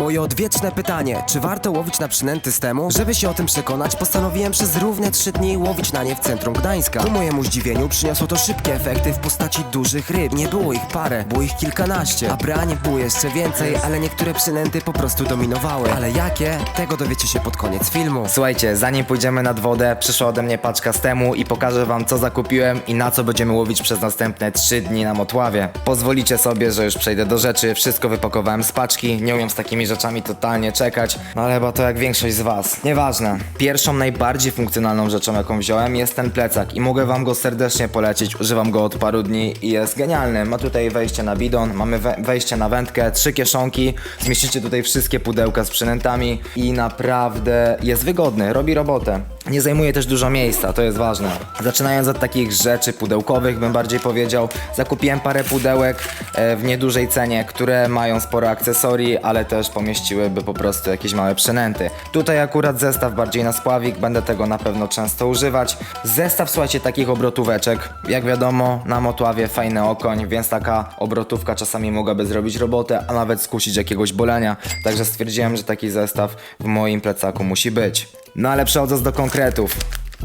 Moje odwieczne pytanie, czy warto łowić na przynęty z temu? Żeby się o tym przekonać, postanowiłem przez równe trzy dni łowić na nie w centrum Gdańska. Ku mojemu zdziwieniu przyniosło to szybkie efekty w postaci dużych ryb. Nie było ich parę, było ich kilkanaście, a brań było jeszcze więcej, ale niektóre przynęty po prostu dominowały. Ale jakie? Tego dowiecie się pod koniec filmu. Słuchajcie, zanim pójdziemy nad wodę, przyszła ode mnie paczka z temu i pokażę wam co zakupiłem i na co będziemy łowić przez następne 3 dni na Motławie. Pozwolicie sobie, że już przejdę do rzeczy, wszystko wypakowałem z paczki, nie umiem z takimi rzeczami totalnie czekać, no ale chyba to jak większość z was. Nieważne. Pierwszą, najbardziej funkcjonalną rzeczą jaką wziąłem jest ten plecak i mogę wam go serdecznie polecić, używam go od paru dni i jest genialny. Ma tutaj wejście na bidon, mamy we wejście na wędkę, trzy kieszonki, zmieścicie tutaj wszystkie pudełka z przynętami i naprawdę jest wygodny, robi robotę. Nie zajmuje też dużo miejsca, to jest ważne. Zaczynając od takich rzeczy pudełkowych, bym bardziej powiedział, zakupiłem parę pudełek e, w niedużej cenie, które mają sporo akcesorii, ale też pomieściłyby po prostu jakieś małe przynęty. Tutaj akurat zestaw bardziej na spławik, będę tego na pewno często używać. Zestaw, słuchajcie, takich obrotóweczek. Jak wiadomo, na motławie fajny okoń, więc taka obrotówka czasami mogłaby zrobić robotę, a nawet skusić jakiegoś bolenia. Także stwierdziłem, że taki zestaw w moim plecaku musi być. No ale przechodząc do konkretów.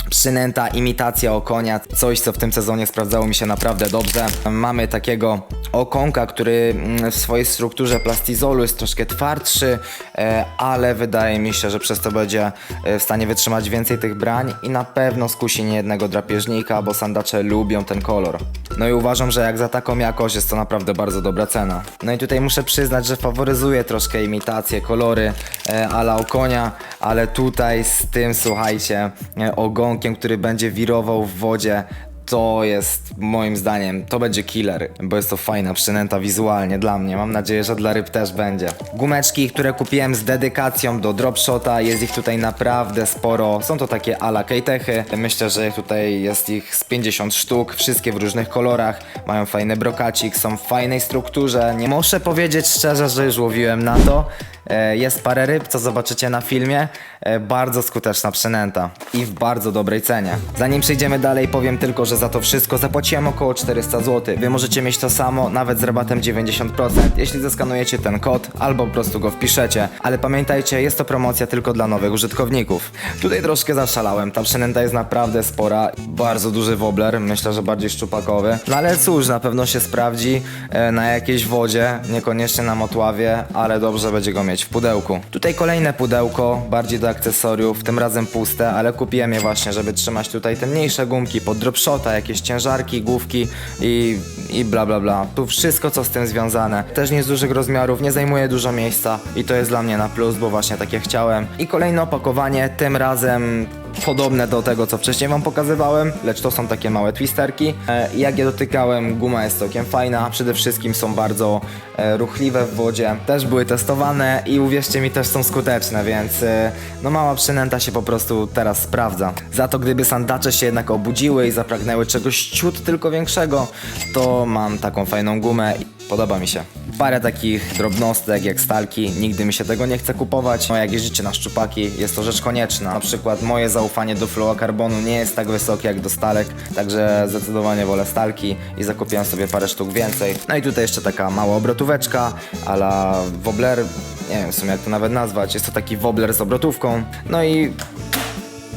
Przynęta, imitacja okonia, coś co w tym sezonie sprawdzało mi się naprawdę dobrze. Mamy takiego okonka, który mm, w swojej strukturze plastizolu jest troszkę twardszy, e, ale wydaje mi się, że przez to będzie e, w stanie wytrzymać więcej tych brań i na pewno skusi niejednego drapieżnika, bo sandacze lubią ten kolor. No i uważam, że jak za taką jakość jest to naprawdę bardzo dobra cena. No i tutaj muszę przyznać, że faworyzuję troszkę imitację, kolory e, ala okonia, ale tutaj z tym, słuchajcie, e, ogonkiem, który będzie wirował w wodzie, to jest moim zdaniem, to będzie killer, bo jest to fajna przynęta wizualnie dla mnie. Mam nadzieję, że dla ryb też będzie. Gumeczki, które kupiłem z dedykacją do dropshota, jest ich tutaj naprawdę sporo. Są to takie ala kejtechy. Myślę, że tutaj jest ich z 50 sztuk, wszystkie w różnych kolorach. Mają fajny brokacik, są w fajnej strukturze. Nie muszę powiedzieć szczerze, że już łowiłem na to. E, Jest parę ryb, co zobaczycie na filmie. E, Bardzo skuteczna przynęta i w bardzo dobrej cenie. Zanim przejdziemy dalej, powiem tylko, że za to wszystko zapłaciłem około 400 zł. Wy możecie mieć to samo, nawet z rabatem 90%, jeśli zeskanujecie ten kod albo po prostu go wpiszecie. Ale pamiętajcie, jest to promocja tylko dla nowych użytkowników. Tutaj troszkę zaszalałem, ta przynęta jest naprawdę spora. Bardzo duży wobbler, myślę, że bardziej szczupakowy. No ale cóż, na pewno się sprawdzi e, na jakiejś wodzie, niekoniecznie na motławie, ale dobrze będzie go mieć w pudełku. Tutaj kolejne pudełko, bardziej do akcesoriów, tym razem puste, ale kupiłem je właśnie, żeby trzymać tutaj te mniejsze gumki pod dropshota, jakieś ciężarki, główki i, i bla bla bla. Tu wszystko co z tym związane. Też nie z dużych rozmiarów, nie zajmuje dużo miejsca i to jest dla mnie na plus, bo właśnie takie chciałem. I kolejne opakowanie, tym razem podobne do tego, co wcześniej wam pokazywałem, lecz to są takie małe twisterki. E, jak je dotykałem, guma jest całkiem fajna, przede wszystkim są bardzo e, ruchliwe w wodzie, też były testowane i uwierzcie mi, też są skuteczne, więc e, no mała przynęta się po prostu teraz sprawdza. Za to gdyby sandacze się jednak obudziły i zapragnęły czegoś ciut tylko większego, to mam taką fajną gumę i podoba mi się. Parę takich drobnostek jak stalki, nigdy mi się tego nie chce kupować. No jak jeździcie na szczupaki, jest to rzecz konieczna. Na przykład moje zaufanie do fluorokarbonu nie jest tak wysokie jak do stalek, także zdecydowanie wolę stalki i zakupiłem sobie parę sztuk więcej. No i tutaj jeszcze taka mała obrotóweczka, ala wobbler, nie wiem w sumie jak to nawet nazwać, jest to taki wobbler z obrotówką. No i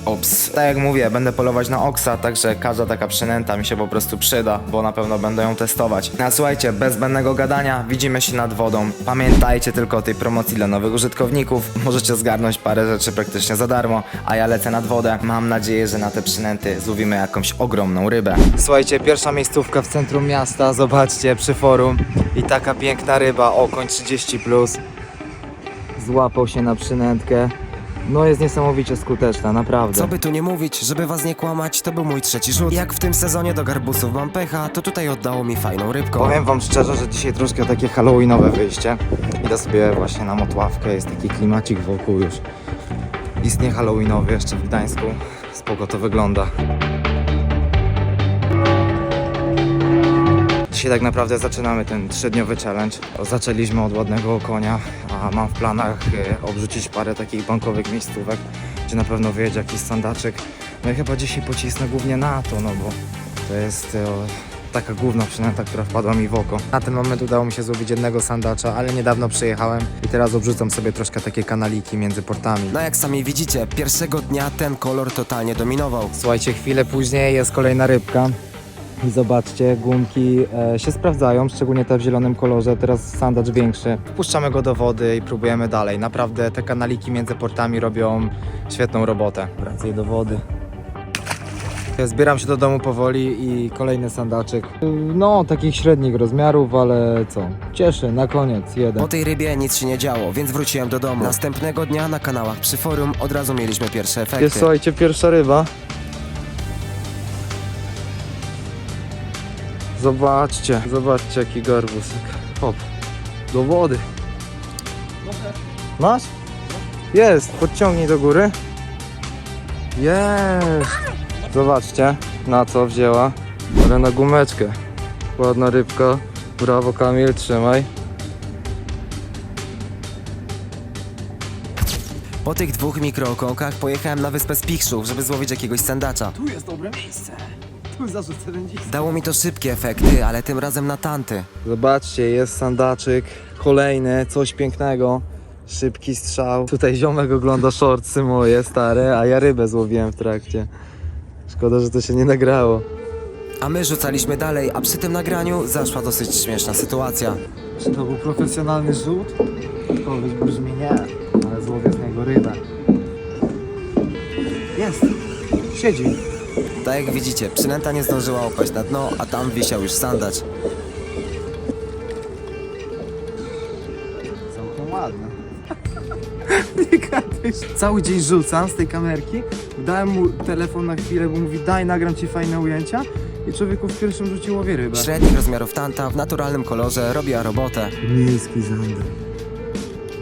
Ops. Tak jak mówię, będę polować na oksa, także każda taka przynęta mi się po prostu przyda, bo na pewno będę ją testować. No a słuchajcie, bez zbędnego gadania, widzimy się nad wodą. Pamiętajcie tylko o tej promocji dla nowych użytkowników. Możecie zgarnąć parę rzeczy praktycznie za darmo, a ja lecę nad wodę. Mam nadzieję, że na te przynęty złowimy jakąś ogromną rybę. Słuchajcie, pierwsza miejscówka w centrum miasta, zobaczcie, przy forum. I taka piękna ryba, okoń 30+. Plus. Złapał się na przynętkę. No jest niesamowicie skuteczna, naprawdę. Co by tu nie mówić, żeby was nie kłamać, to był mój trzeci rzut. Jak w tym sezonie do garbusów mam pecha, to tutaj oddało mi fajną rybką. Powiem wam szczerze, że dzisiaj troszkę takie halloweenowe wyjście. Idę sobie właśnie na motławkę, jest taki klimacik wokół już. Istnie halloweenowy jeszcze w Gdańsku. Spoko to wygląda. Dzisiaj tak naprawdę zaczynamy ten trzydniowy challenge. Zaczęliśmy od ładnego konia, a mam w planach e, obrzucić parę takich bankowych miejscówek, gdzie na pewno wyjedzie jakiś sandaczek. No i chyba dzisiaj pocisnę głównie na to, no bo to jest e, taka główna przynęta, która wpadła mi w oko. Na ten moment udało mi się złowić jednego sandacza, ale niedawno przyjechałem i teraz obrzucam sobie troszkę takie kanaliki między portami. No jak sami widzicie, pierwszego dnia ten kolor totalnie dominował. Słuchajcie, chwilę później jest kolejna rybka. I zobaczcie, gumki e, się sprawdzają, szczególnie te w zielonym kolorze, teraz sandacz większy. Wpuszczamy go do wody i próbujemy dalej. Naprawdę te kanaliki między portami robią świetną robotę. Wracaj do wody. Ja Zbieram się do domu powoli i kolejny sandaczek. No, takich średnich rozmiarów, ale co? Cieszy, na koniec jeden. Po tej rybie nic się nie działo, więc wróciłem do domu. Następnego dnia na kanałach przy forum od razu mieliśmy pierwsze efekty. Jest, słuchajcie, pierwsza ryba. Zobaczcie, zobaczcie jaki garbusek. Hop, do wody. Masz? Jest, podciągnij do góry. Jest. Zobaczcie, na co wzięła. Ale na gumeczkę. Ładna rybka. Brawo Kamil, trzymaj. Po tych dwóch mikrookołkach pojechałem na wyspę Spichrzów, żeby złowić jakiegoś sandacza. Tu jest dobre miejsce. Zarzucę. Dało mi to szybkie efekty, ale tym razem na tanty. Zobaczcie, jest sandaczyk, kolejny, coś pięknego. Szybki strzał. Tutaj ziomek ogląda shortsy moje, stare, a ja rybę złowiłem w trakcie. Szkoda, że to się nie nagrało. A my rzucaliśmy dalej, a przy tym nagraniu zaszła dosyć śmieszna sytuacja. Czy to był profesjonalny rzut? Odpowiedź brzmi nie, ale złowię z niego rybę. Jest, siedzi. Tak jak widzicie, przynęta nie zdążyła opaść na dno, a tam wisiał już sandacz. Całkiem ładny. Nie gadaj. Cały dzień rzucam z tej kamerki. Dałem mu telefon na chwilę, bo mówi daj, nagram ci fajne ujęcia. I człowieku w pierwszym rzucie łowię rybę. Średnich rozmiarów tanta w naturalnym kolorze robiła robotę. Miejski zander.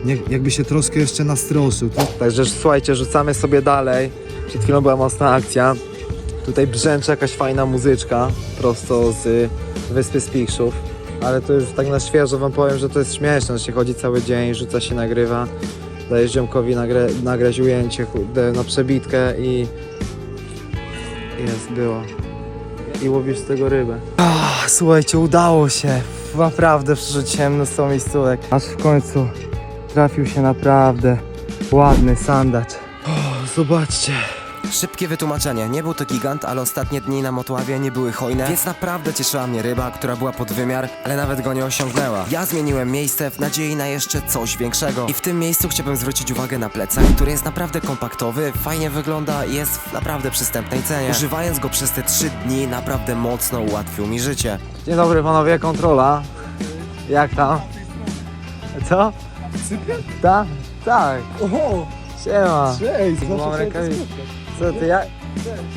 Nie, jakby się troszkę jeszcze nastroszył. Tu Także słuchajcie, rzucamy sobie dalej. Przed chwilą była mocna akcja. Tutaj brzęczy jakaś fajna muzyczka prosto z wyspy Spichrzów. Ale to już tak na świeżo wam powiem, że to jest śmieszne, że się chodzi cały dzień, rzuca się, nagrywa. Dajesz ziomkowi nagrę, nagrać ujęcie na przebitkę i... Jest, było. I łowisz z tego rybę. Ah, słuchajcie, udało się. Naprawdę przerzuciłem mnóstwo miejscówek. Aż w końcu trafił się naprawdę ładny sandacz. zobaczcie. Szybkie wytłumaczenie. Nie był to gigant, ale ostatnie dni na Motławie nie były hojne, więc naprawdę cieszyła mnie ryba, która była pod wymiar, ale nawet go nie osiągnęła. Ja zmieniłem miejsce w nadziei na jeszcze coś większego. I w tym miejscu chciałbym zwrócić uwagę na plecak, który jest naprawdę kompaktowy, fajnie wygląda i jest w naprawdę przystępnej cenie. Używając go przez te trzy dni naprawdę mocno ułatwił mi życie. Dzień dobry panowie, kontrola. Jak tam? Co? Tak? Tak. Oho! Siema. Cześć! Mam rękawiczkę. Co ty, jak?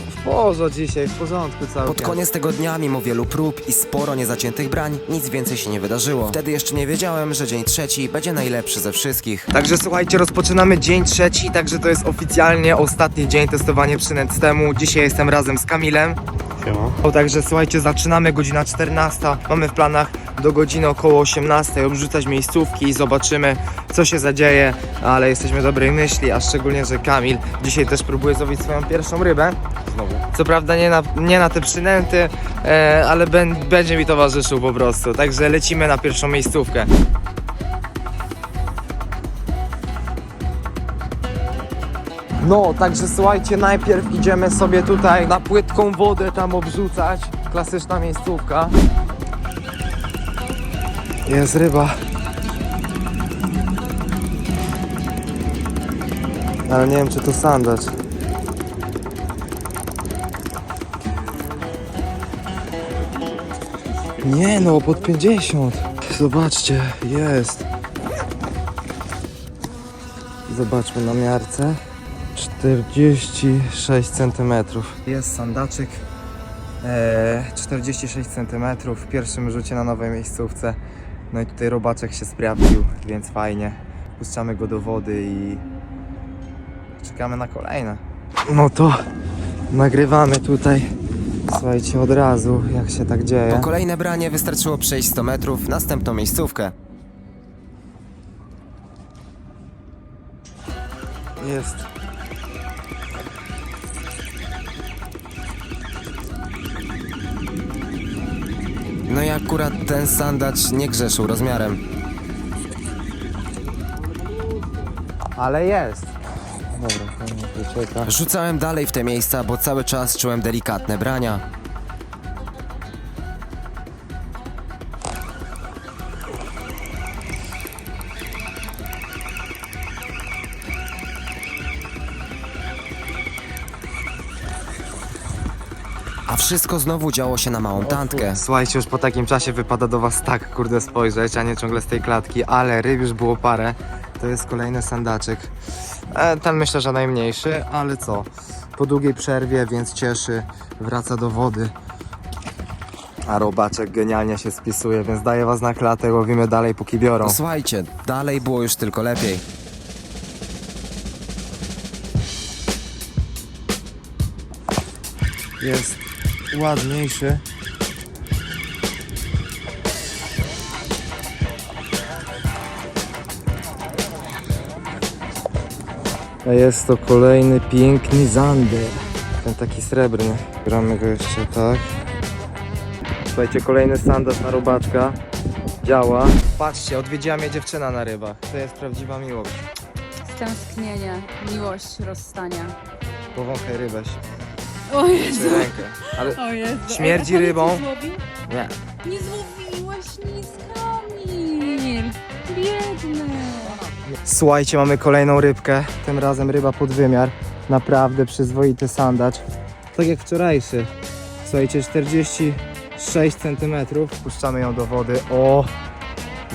W porządku dzisiaj, w porządku całkiem. Pod koniec tego dnia, mimo wielu prób i sporo niezaciętych brań, nic więcej się nie wydarzyło. Wtedy jeszcze nie wiedziałem, że dzień trzeci będzie najlepszy ze wszystkich. Także słuchajcie, rozpoczynamy dzień trzeci, także to jest oficjalnie ostatni dzień testowania przynęt temu. Dzisiaj jestem razem z Kamilem. Siema. Także słuchajcie, zaczynamy godzina 14. Mamy w planach do godziny około 18 obrzucać miejscówki i zobaczymy co się zadzieje, ale jesteśmy dobrej myśli, a szczególnie, że Kamil dzisiaj też próbuje złowić swoją pierwszą rybę. Co prawda nie na, nie na te przynęty, e, ale ben, będzie mi towarzyszył po prostu. Także lecimy na pierwszą miejscówkę. No, także słuchajcie, najpierw idziemy sobie tutaj na płytką wodę tam obrzucać. Klasyczna miejscówka. Jest ryba. Ale nie wiem, czy to sandacz. Nie no, pod 50. Zobaczcie, jest. Zobaczmy na miarce. 46 cm. Jest sandaczyk. E, 46 cm w pierwszym rzucie na nowej miejscówce. No i tutaj robaczek się sprawdził, więc fajnie. Puszczamy go do wody i czekamy na kolejne. No to nagrywamy tutaj. Słuchajcie, od razu, jak się tak Po dzieje. kolejne branie wystarczyło przejść 100 metrów, następną miejscówkę. Jest. No i akurat ten sandacz nie grzeszył rozmiarem. Ale jest. Dobra, fajnie, ucieka. Rzucałem dalej w te miejsca, bo cały czas czułem delikatne brania. A wszystko znowu działo się na małą tantkę. Słuchajcie, już po takim czasie wypada do was tak kurde spojrzeć, a nie ciągle z tej klatki, ale ryb już było parę. To jest kolejny sandaczek. E, ten myślę, że najmniejszy, ale co? Po długiej przerwie, więc cieszy, wraca do wody. A robaczek genialnie się spisuje, więc daję was na klatę, łowimy dalej póki biorą. No słuchajcie, dalej było już tylko lepiej. Jest ładniejszy. A jest to kolejny piękny zander. Ten taki srebrny. Gramy go jeszcze tak. Słuchajcie, kolejny sandacz na robaczka. Działa. Patrzcie, odwiedziła mnie dziewczyna na rybach. To jest prawdziwa miłość. Stęsknienie, miłość, rozstania. Powąchaj rybę. O Jezu, Czy rękę. Ale o Jezu. Śmierdzi rybą. nie nie. Złowiłeś nic. Biedny. Słuchajcie, mamy kolejną rybkę. Tym razem ryba pod wymiar. Naprawdę przyzwoity sandacz. Tak jak wczorajszy. Słuchajcie, 46 cm. Puszczamy ją do wody. O!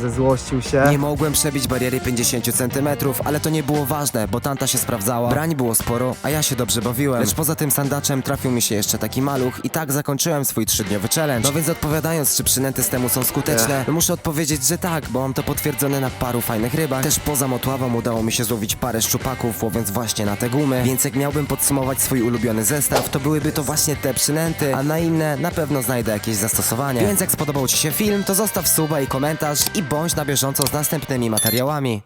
Zezłościł się. Nie mogłem przebić bariery 50 cm, ale to nie było ważne, bo tanta się sprawdzała. Brań było sporo, a ja się dobrze bawiłem. Lecz poza tym sandaczem trafił mi się jeszcze taki maluch i tak zakończyłem swój trzydniowy challenge. No więc odpowiadając, czy przynęty z temu są skuteczne, muszę odpowiedzieć, że tak, bo mam to potwierdzone na paru fajnych rybach. Też poza motławą udało mi się złowić parę szczupaków, łowiąc właśnie na te gumy. Więc jak miałbym podsumować swój ulubiony zestaw, to byłyby to właśnie te przynęty, a na inne na pewno znajdę jakieś zastosowanie. Więc jak spodobał Ci się film, to zostaw suba i komentarz bądź na bieżąco z następnymi materiałami.